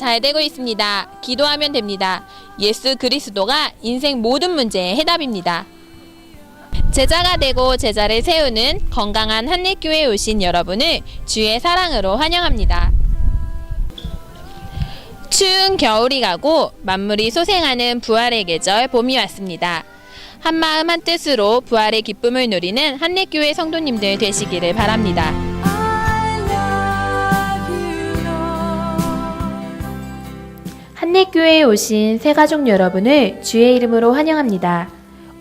잘 되고 있습니다. 기도하면 됩니다. 예수 그리스도가 인생 모든 문제의 해답입니다. 제자가 되고 제자를 세우는 건강한 한례교회에 오신 여러분을 주의 사랑으로 환영합니다. 추운 겨울이 가고 만물이 소생하는 부활의 계절 봄이 왔습니다. 한 마음 한 뜻으로 부활의 기쁨을 누리는 한례교회 성도님들 되시기를 바랍니다. 한례교회에 오신 새가족 여러분을 주의 이름으로 환영합니다.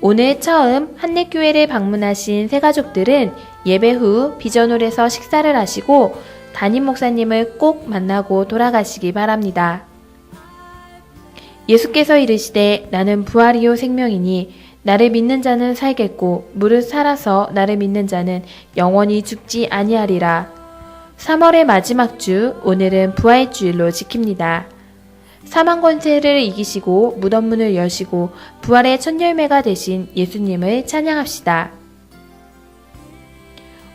오늘 처음 한례교회를 방문하신 새가족들은 예배 후 비전홀에서 식사를 하시고 담임 목사님을 꼭 만나고 돌아가시기 바랍니다. 예수께서 이르시되 나는 부활이요 생명이니 나를 믿는 자는 살겠고 무릇 살아서 나를 믿는 자는 영원히 죽지 아니하리라. 3월의 마지막 주 오늘은 부활 주일로 지킵니다. 사망 권세를 이기시고 무덤 문을 여시고 부활의 첫 열매가 되신 예수님을 찬양합시다.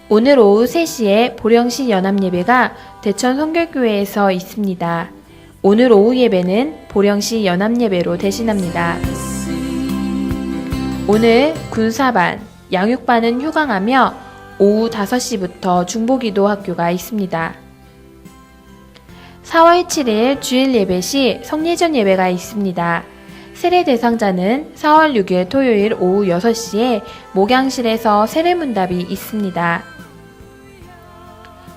오늘 오후 3시에 보령시 연합예배가 대천 성결교회에서 있습니다. 오늘 오후 예배는 보령시 연합예배로 대신합니다. 오늘 군사반, 양육반은 휴강하며 오후 5시부터 중보기도 학교가 있습니다. 4월 7일 주일 예배 시 성례전 예배가 있습니다. 세례 대상자는 4월 6일 토요일 오후 6시에 목양실에서 세례 문답이 있습니다.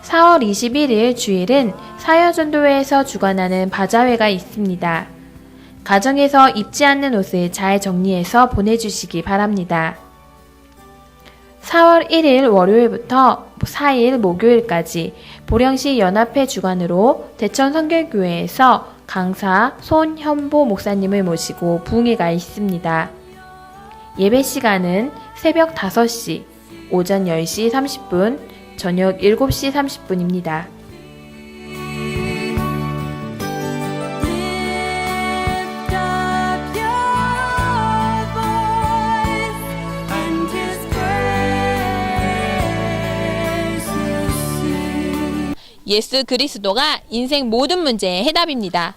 4월 21일 주일은 사여전도회에서 주관하는 바자회가 있습니다. 가정에서 입지 않는 옷을 잘 정리해서 보내주시기 바랍니다. 4월 1일 월요일부터 4일 목요일까지 보령시 연합회 주관으로 대천 성결교회에서 강사 손현보 목사님을 모시고 부흥회가 있습니다. 예배 시간은 새벽 5시, 오전 10시 30분, 저녁 7시 30분입니다. 예수 그리스도가 인생 모든 문제의 해답입니다.